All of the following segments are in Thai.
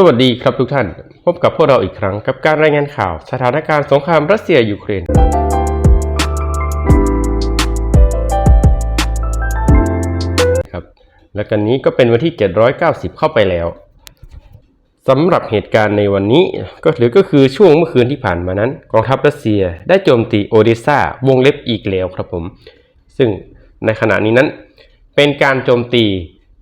สวัสดีครับทุกท่าน พบกับพวกเราอีกครั้งกับการรายงานข่าว สถานการณ์สงครามรัสเซียยูเครน ครับ และกันนี้ก็เป็นวันที่ 790 เข้าไปแล้วสำหรับเหตุการณ์ในวันนี้ก็หรือก็คือช่วงเมื่อคืนที่ผ่านมานั้น กองทัพรัสเซียได้โจมตีโอเดสซาวงเล็บอีกแล้วครับผม ซึ่งในขณะนี้นั้นเป็นการโจมตี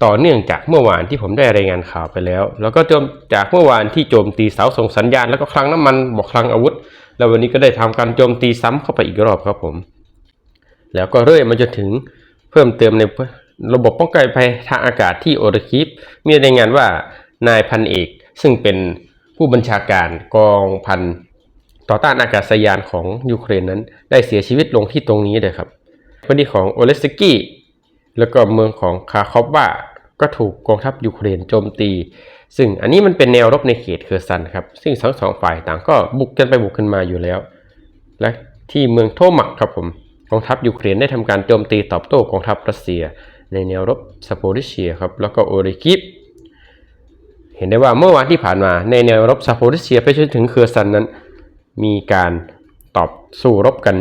ต่อเนื่องจากเมื่อวานที่ผมได้รายงานข่าวไปแล้ว แล้วก็จมจากเมื่อวานที่โจมตีเสาส่งสัญญาณแล้วก็คลังน้ำมันบอกคลังอาวุธ แล้ววันนี้ก็ได้ทำการโจมตีซ้ำเข้าไปอีกรอบครับผม แล้วก็เรื่อยมาจนถึงเพิ่มเติมในระบบป้องกันภัยทางอากาศที่โอรคิปมีรายงานว่านายพันเอก ซึ่งเป็นผู้บัญชาการกองพันต่อต้านอากาศยานของยูเครนนั้น ได้เสียชีวิตลงที่ตรงนี้เลยครับคดีของโอเลสกี้ แล้วก็เมืองของคาคอฟวาก็ถูกกองทัพยูเครนโจมตี ซึ่งอันนี้มันเป็นแนวรบในเขตเคอร์ซันครับ ซึ่งทั้งสองฝ่ายต่างก็บุกกันไปบุกกันมาอยู่แล้ว และที่เมืองโทมักครับผมกองทัพยูเครนได้ทำการโจมตีตอบโต้กองทัพรัสเซีย ในแนวรบซาโปริเชียครับแล้วก็โอริกิฟเห็นได้ว่าเมื่อวานที่ผ่านมาในแนวรบซาโปริเชียไปจนถึงเคอร์ซันนั้น มีการตอบสู้รบกัน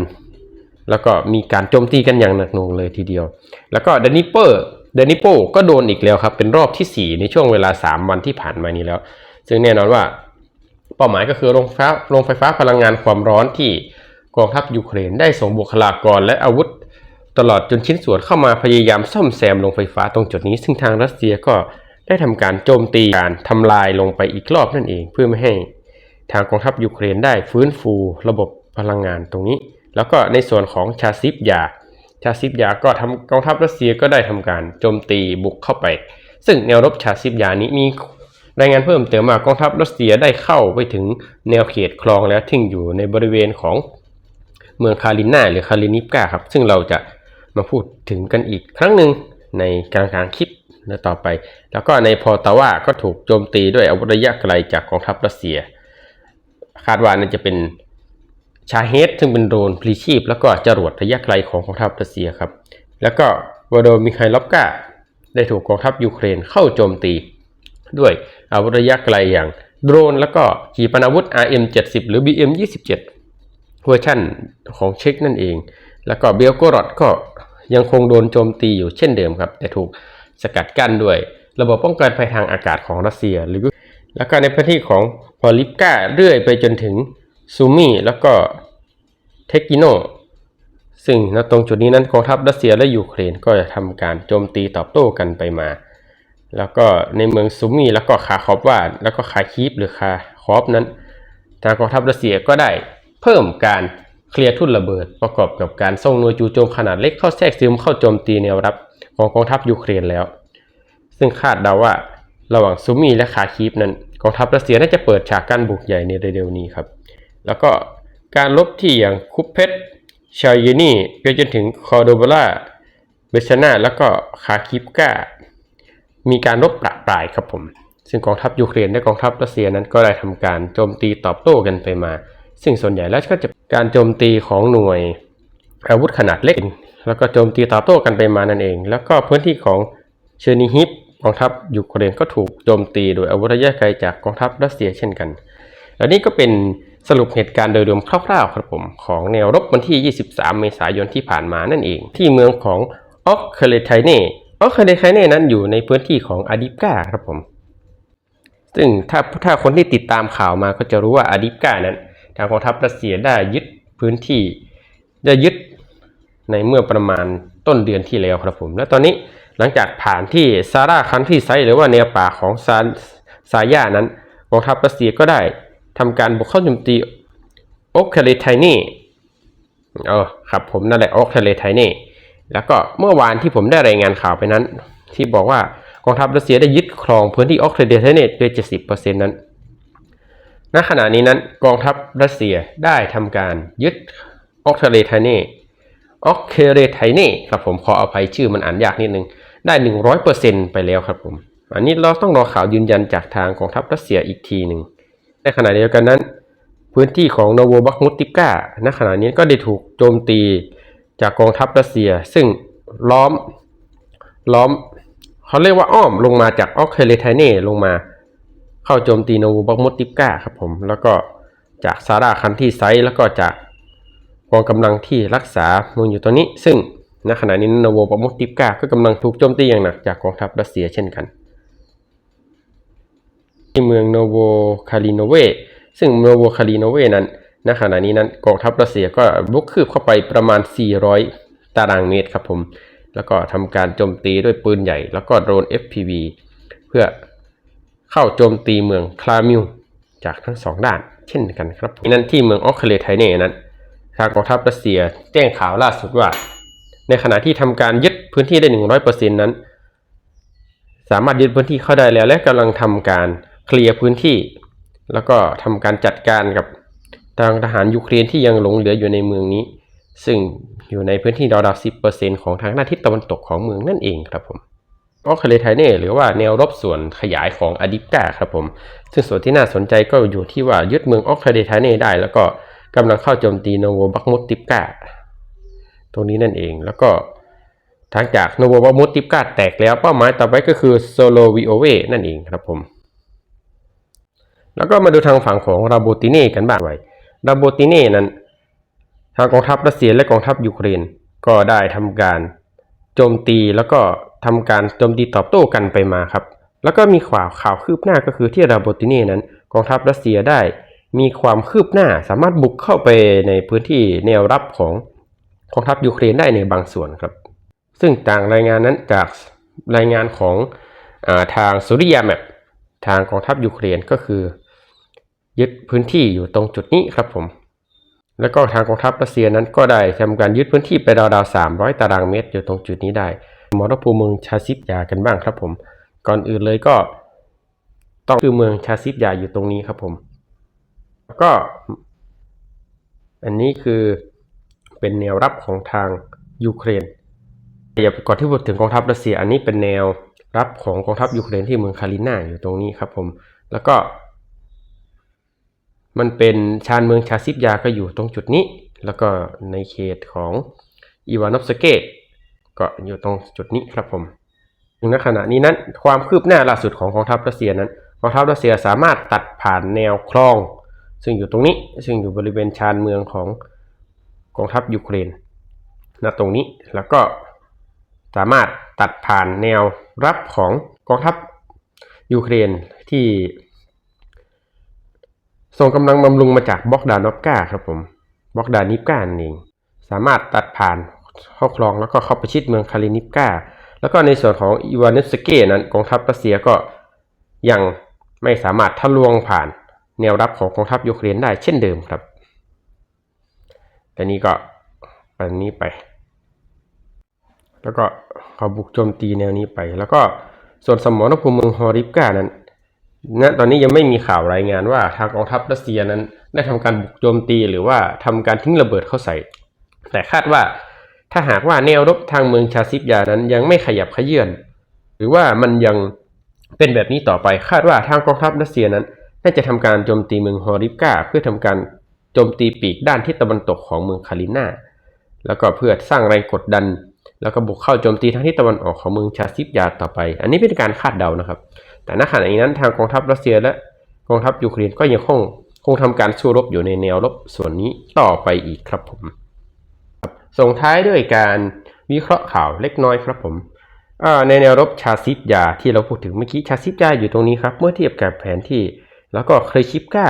แล้วก็มีการโจมตีกันอย่างหนักหน่วงเลยทีเดียว แล้วก็เดนิเปอร์เดนิโปก็โดนอีกแล้วครับ เป็นรอบทีสี่ 4 ในช่วงเวลา 3 วันที่ผ่านมานี้แล้ว ซึ่งแน่นอนว่าเป้าหมายก็คือโรงไฟฟ้าโรงไฟฟ้าพลังงานความร้อนที่กองทัพยูเครนได้ส่งบุคลากรและอาวุธ ตลอดจนชิ้นส่วนเข้ามาพยายามซ่อมแซมโรงไฟฟ้าตรงจุดนี้ ซึ่งทางรัสเซียก็ได้ทำการโจมตีการทำลายลงไปอีกรอบนั่นเอง เพื่อไม่ให้ทางกองทัพยูเครนได้ฟื้นฟูระบบพลังงานตรงนี้ แล้วก็ในส่วนของชาซิฟยา ชาซิฟยาก็ทำกองทัพรัสเซียก็ได้ทำการโจมตีบุกเข้าไป ซึ่งแนวรบชาซิฟยานี้มีรายงานเพิ่มเติมมากองทัพรัสเซียได้เข้าไปถึงแนวเขตคลองแล้วทิ้งอยู่ในบริเวณของเมืองคาลิน่าหรือคาลินิฟกาครับ ซึ่งเราจะมาพูดถึงกันอีกครั้งหนึ่งในกลางกลางๆคลิปและต่อไป แล้วก็ในพอตาว่าก็ถูกโจมตีด้วยอาวุธระยะไกลจากกองทัพรัสเซีย คาดว่าน่าจะเป็น ชาเฮดซึ่งเป็นโดรนพลีชีพ แล้วก็จรวดระยะไกลของกองทัพรัสเซียครับ แล้วก็วโดมิไคลอฟกาได้ถูกกองทัพยูเครนเข้าโจมตี ด้วยอาวุธระยะไกลอย่างโดรน แล้วก็ขีปนาวุธ RM70 หรือ BM27 เวอร์ชันของเช็กนั่นเอง แล้วก็เบลโกรอดก็ยังคงโดนโจมตีอยู่เช่นเดิมครับ แต่ถูกสกัดกั้นด้วย ระบบป้องกันภัยทางอากาศของรัสเซีย หรือ แล้วก็ในพื้นที่ของพอลิปกาเรื่อยไปจนถึง ซูมิแล้วก็เทคกิโนซึ่งณตรงจุดนี้นั้นกองทัพรัสเซียและยูเครนก็จะทำการโจมตีตอบโต้กันไปมา แล้วก็ในเมืองซูมิแล้วก็คาคอฟวาดแล้วก็คาคีฟหรือคาคอฟนั้น ทางกองทัพรัสเซียก็ได้เพิ่มการเคลียร์ทุ่นระเบิดประกอบกับการส่งหน่วยจู่โจมขนาดเล็กเข้าแทรกซึมเข้าโจมตีแนวรับของกองทัพยูเครนแล้ว ซึ่งคาดเดาว่าระหว่างซูมิและคาคีฟนั้นกองทัพรัสเซียน่าจะเปิดฉากการบุกใหญ่ในเร็วๆนี้ครับ แล้วก็การลบที่อย่างคุปเพชชาเยนีไปจนถึงคอโดบลาเบชนาแล้วก็คาคิฟกามีการรบประปรายครับผม ซึ่งกองทัพยูเครนและกองทัพรัสเซียนั้นก็ได้ทำการโจมตีตอบโต้กันไปมา ซึ่งส่วนใหญ่แล้วก็จะการโจมตีของหน่วยอาวุธขนาดเล็ก แล้วก็โจมตีตอบโต้กันไปมานั่นเอง แล้วก็พื้นที่ของเชอร์นิฮิปกองทัพยูเครนก็ถูกโจมตีโดยอาวุธระยะไกลจากกองทัพรัสเซียเช่นกัน และนี่ก็เป็น สรุปเหตุการณ์โดยรวมคร่าวๆครับผมของแนวรบวันที่ 23 เมษายนที่ผ่านมานั่นเอง ที่เมืองของออกเคเลไทเน่ออกเคเลไทเน่นั้นอยู่ในพื้นที่ของอาดิปกาครับผม ซึ่งถ้าถ้าคนที่ติดตามข่าวมาก็จะรู้ว่าอาดิปกานั้นทางกองทัพรัสเซียได้ยึดพื้นที่ได้ยึดในเมื่อประมาณต้นเดือนที่แล้วครับผม และตอนนี้หลังจากผ่านที่ซาร่าคันที่ไซหรือว่าแนวป่าของซาซาย่านั้นกองทัพรัสเซียก็ได้ ทำการบุกเข้าโจมตีโอคเคเลไทนี่เออครับผมนั่นแหละโอคเคเลไทนี่แล้วก็เมื่อวานที่ผมได้รายงานข่าวไปนั้น ที่บอกว่ากองทัพรัสเซียได้ยึดครองพื้นที่โอคเคเลไทนี่ด้วย70%นั้นณขณะนี้นั้นกองทัพรัสเซียได้ทำการยึดออกเคเลไทเน่ออกเคเลไทเน่ครับผมขออภัยชื่อมันอ่านยากนิดนึงได้ 100%ไปแล้วครับผม อันนี้เราต้องรอข่าวยืนยันจากทางกองทัพรัสเซียอีกทีหนึ่ง ในขณะเดียวกันนั้น พื้นที่ของโนโวบักมุติก้าณขณะนี้ก็ได้ถูกโจมตีจากกองทัพรัสเซีย ซึ่งล้อมล้อมเขาเรียกว่าอ้อมลงมาจากออกเคเลไทเน่ลงมา เข้าโจมตีโนโวบักมุติฟกาครับผม แล้วก็จากซาร่าคันที่ไซแล้วก็จากกองกำลังที่รักษาเมืองอยู่ตอนนี้ ซึ่งณขณะนี้โนโวบักมุติฟกาก็กำลังถูกโจมตีอย่างหนักจากกองทัพรัสเซียเช่นกัน ที่เมืองโนโวคาลิโนเวซึ่งโนโวคาลิโนเวนั้นณขณะนี้นั้นกองทัพรัสเซียก็บุกคืบเข้าไปประมาณ 400 ตารางเมตรครับผม แล้วก็ทำการโจมตีด้วยปืนใหญ่ แล้วก็โดรน FPV เพื่อเข้าโจมตีเมืองคลามิวจากทั้งสองด้านเช่นกันครับผมนั้นที่เมืองออกเคเลไทเน่นั้น ทางกองทัพรัสเซียแจ้งข่าวล่าสุดว่า ในขณะที่ทำการยึดพื้นที่ได้ 100%นั้น สามารถยึดพื้นที่เข้าได้แล้ว และกำลังทำการ เคลียร์พื้นที่ แล้วก็ทำการจัดการกับทางทหารยูเครนที่ยังหลงเหลืออยู่ในเมืองนี้ ซึ่งอยู่ในพื้นที่ราวๆ10%ของทางด้าทิศตะวันตกของเมืองนั่นเองครับผมออกเคเลไทเน่หรือว่าแนวรบส่วนขยายของอดิปกาครับผม ซึ่งส่วนที่น่าสนใจก็อยู่ที่ว่ายึดเมืองออกเคเลไทเน่ได้ แล้วก็กำลังเข้าโจมตีโนโวบักมุตติปกาตรงนี้นั่นเองแล้วก็ทางจากโนโวบักมุตติปกาแตกแล้วเป้าหมายต่อไปก็คือโซโลวิโอเวนั่นเองครับผม แล้วก็มาดูทางฝั่งของราโบติเน่กันบ้างไว้ราโบติเน่นั้น ทางกองทัพรัสเซียและกองทัพยูเครนก็ได้ทำการโจมตีแล้วก็ทำการโจมตีตอบโต้กันไปมาครับ แล้วก็มีข่าวข่าวคืบหน้าก็คือที่ราโบติเน่นั้น กองทัพรัสเซียได้มีความคืบหน้าสามารถบุกเข้าไปในพื้นที่แนวรับของกองทัพยูเครนได้ในบางส่วนครับ ซึ่งต่างรายงานนั้นจากรายงานของอาทางสุริยาแมปทางกองทัพยูเครนก็คือ ยึดพื้นที่อยู่ตรงจุดนี้ครับผม แล้วก็ทางกองทัพรัสเซียนั้นก็ได้ทำการยึดพื้นที่ไปราวๆ300 ตารางเมตรอยู่ตรงจุดนี้ได้มรภูมิเมืองชาซิปยากันบ้างครับผม ก่อนอื่นเลยก็ต้องคือเมืองชาซิปยาอยู่ตรงนี้ครับผม แล้วก็ อันนี้คือเป็นแนวรับของทางยูเครนอย่าก่อนที่พูดถึงกองทัพรัสเซีย อันนี้เป็นแนวรับของกองทัพยูเครนที่เมืองคาลิน่าอยู่ตรงนี้ครับผม แล้วก็ มันเป็นชานเมืองชาซิปยาก็อยู่ตรงจุดนี้ แล้วก็ในเขตของอีวานอฟสเกตก็อยู่ตรงจุดนี้ครับผมถึงณขณะนี้นั้นความคืบหน้าล่าสุดของกองทัพรัสเซียนั้นกองทัพรัสเซียสามารถตัดผ่านแนวคลอง ซึ่งอยู่ตรงนี้ ซึ่งอยู่บริเวณชานเมืองของกองทัพยูเครนณตรงนี้แล้วก็สามารถตัดผ่านแนวรับของกองทัพยูเครนที่ ส่งกำลังบำรุงมาจากบล็อกดานอฟกาครับผมบล็อกดานิฟกานั่นเอง สามารถตัดผ่านเข้าคลองแล้วก็เข้าไปชิดเมืองคาลินิฟกาแล้วก็ในส่วนของอีวานเนสเกนั้นกองทัพรัสเซียก็ยังไม่สามารถทะลวงผ่านแนวรับของกองทัพยูเครนได้เช่นเดิมครับ แต่นี้ก็ไปนี้ไป แล้วก็เขาบุกโจมตีแนวนี้ไป แล้วก็ส่วนสมรภูมิเมืองฮอริฟกานั้น ณตอนนี้ยังไม่มีข่าวรายงานว่าทางกองทัพรัสเซียนั้น ได้ทำการบุกโจมตีหรือว่าทำการทิ้งระเบิดเข้าใส่ แต่คาดว่าถ้าหากว่าแนวรบทางเมืองชาซิปยานั้นยังไม่ขยับขยื่นหรือว่ามันยังเป็นแบบนี้ต่อไปคาดว่าทางกองทัพรัสเซียนั้น น่าจะทำการโจมตีเมืองฮอริฟกาเพื่อทำการโจมตีปีกด้านทิศตะวันตกของเมืองคาลินาแล้วก็เพื่อสร้างแรงกดดัน แล้วก็บุกเข้าโจมตีทางทิศตะวันออกของเมืองชาซิปยาต่อไป อันนี้เป็นการคาดเดานะครับ แต่ณขณะนี้นั้นทางกองทัพรัสเซียและกองทัพยูเครนก็ยังคงคงทำการสู้รบอยู่ในแนวรบส่วนนี้ต่อไปอีกครับผมส่งท้ายด้วยการวิเคราะห์ข่าวเล็กน้อยครับผมในแนวรบชาซิปยาที่เราพูดถึงเมื่อกี้ชาซิปยาอยู่ตรงนี้ครับ เมื่อเทียบกับแผนที่ แล้วก็เครชิปกา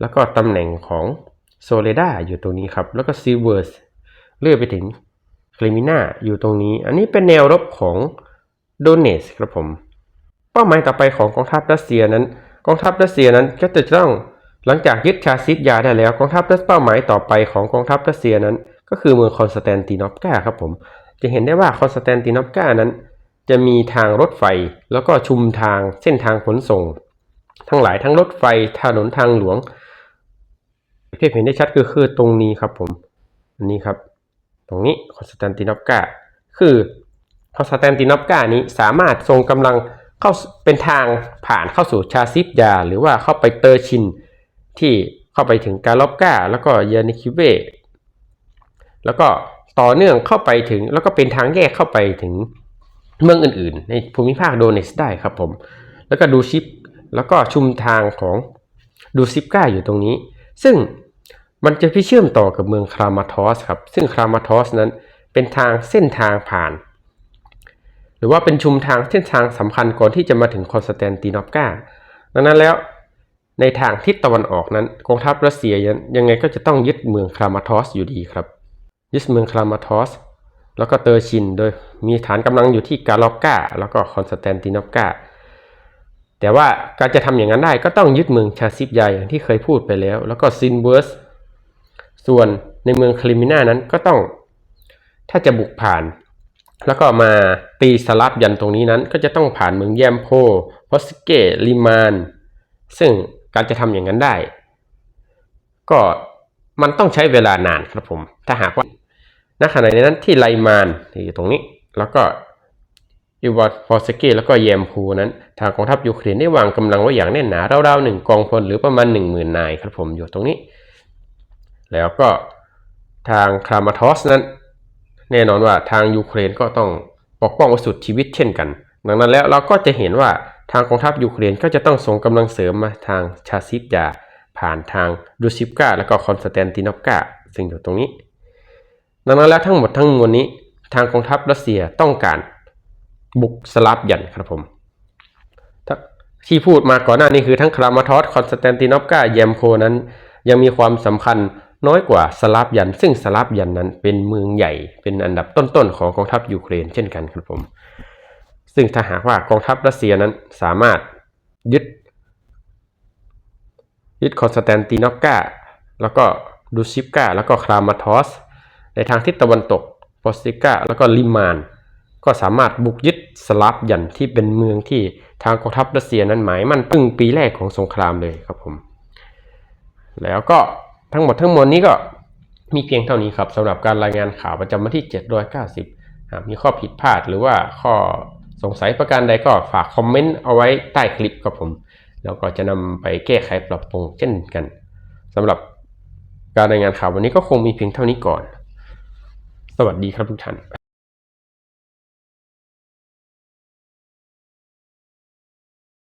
แล้วก็ตำแหน่งของโซเลดาอยู่ตรงนี้ครับ แล้วก็ซิเวอร์สเลื่อยไปถึงคลิมิน่าอยู่ตรงนี้ อันนี้เป็นแนวรบของโดเนสครับผม เป้าหมายต่อไปของกองทัพรัสเซียนั้น กองทัพรัสเซียนั้นก็จะต้องหลังจากยึดชาซิดยาได้แล้วกองทัพรัสเป้าหมายต่อไปของกองทัพรัสเซียนั้น ก็คือเมืองคอนสแตนตินอฟกาครับผม จะเห็นได้ว่าคอนสแตนตินอฟกานั้น จะมีทางรถไฟ แล้วก็ชุมทางเส้นทางขนส่ง ทั้งหลายทั้งรถไฟถนนทางหลวงที่เห็นได้ชัดก็คือตรงนี้ครับผมอันนี้ครับ ตรงนี้คอนสแตนตินอฟกาคือคอนสแตนตินอฟกานี้สามารถทรงกำลัง เข้าเป็นทางผ่านเข้าสู่ชาซิปยา หรือว่าเข้าไปเตอร์ชิน ที่เข้าไปถึงกาลอบกาแล้วก็ยานิคิเวแล้วก็ต่อเนื่องเข้าไปถึง แล้วก็เป็นทางแยกเข้าไปถึงเมืองอื่นๆ ในภูมิภาคโดเนสได้ครับผม แล้วก็ดูชิป แล้วก็ชุมทางของดูซิปกาอยู่ตรงนี้ ซึ่งมันจะไปเชื่อมต่อกับเมืองครามาทอสครับ ซึ่งครามาทอสนั้นเป็นทางเส้นทางผ่าน หรือว่าเป็นชุมทางเส้นทางสำคัญก่อนที่จะมาถึงคอนสแตนตินอฟกาดังนั้นแล้วในทางทิศตะวันออกนั้นกองทัพรัสเซียยังยังไงก็จะต้องยึดเมืองครามาทอสอยู่ดีครับ ยึดเมืองครามาทอสแล้วก็เตอร์ชินโดยมีฐานกำลังอยู่ที่กาลอกกาแล้วก็คอนสแตนตินอฟกาแต่ว่าการจะทำอย่างนั้นได้ก็ต้องยึดเมืองชาซิปยาอย่างที่เคยพูดไปแล้ว แล้วก็ซินเวิร์สส่วนในเมืองคลิมิน่านั้นก็ต้องถ้าจะบุกผ่าน แล้วก็มาตีสลับยันตรงนี้นั้นก็จะต้องผ่านเมืองแยมโพพอสเกลิมาน ซึ่งการจะทำอย่างนั้นได้ ก็มันต้องใช้เวลานานครับผม ถ้าหากว่าณขณะนั้นที่ไลมานที่อยู่ตรงนี้ แล้วก็อีวอตพอสเกแล้วก็แยมพูนั้น ทางกองทัพยูเครนได้วางกำลังไว้อย่างแน่นหนาราวๆหนึ่งกองพลหรือประมาณ 1 0,000 นายครับผมอยู่ตรงนี้ แล้วก็ทางครามาทอสนั้น แน่นอนว่าทางยูเครนก็ต้องปกป้องไว้สุดชีวิตเช่นกัน ดังนั้นแล้วเราก็จะเห็นว่าทางกองทัพยูเครนก็จะต้องส่งกำลังเสริมมาทางชาซิปยา ผ่านทางดูซิปกาและก็คอนสแตนตินอฟกาซึ่งอยู่ตรงนี้ ดังนั้นแล้วทั้งหมดทั้งมวลนี้ ทางกองทัพรัสเซียต้องการบุกสลับยันครับผมที่พูดมาก่อนหน้านี้คือทั้งครามาทอสคอนสแตนตินอฟกาเยมโคนั้นยังมีความสำคัญ น้อยกว่าสลับยัน ซึ่งสลับยันนั้นเป็นเมืองใหญ่เป็นอันดับต้นๆของกองทัพยูเครนเช่นกันครับผม ซึ่งถ้าหากว่ากองทัพรัสเซียนั้นสามารถยึด ยึดคอนสแตนตินอฟกาแล้วก็ดูชิปกาแล้วก็ครามาทอส ในทางทิศตะวันตกปอสติกาแล้วก็ลิมาน ก็สามารถบุกยึดสลับยันที่เป็นเมืองที่ทางกองทัพรัสเซียนั้นหมายมั่นพึ่งปีแรกของสงครามเลยครับผม แล้วก็ ทั้งหมดทั้งมวลนี้ก็มีเพียงเท่านี้ครับสำหรับการรายงานข่าวประจำวันที่ 790หากมีข้อผิดพลาดหรือว่าข้อสงสัยประการใดก็ฝากคอมเมนต์เอาไว้ใต้คลิปครับผม แล้วก็จะนำไปแก้ไขปรับปรุงเช่นกันสำหรับการรายงานข่าววันนี้ก็คงมีเพียงเท่านี้ก่อน สวัสดีครับทุกท่าน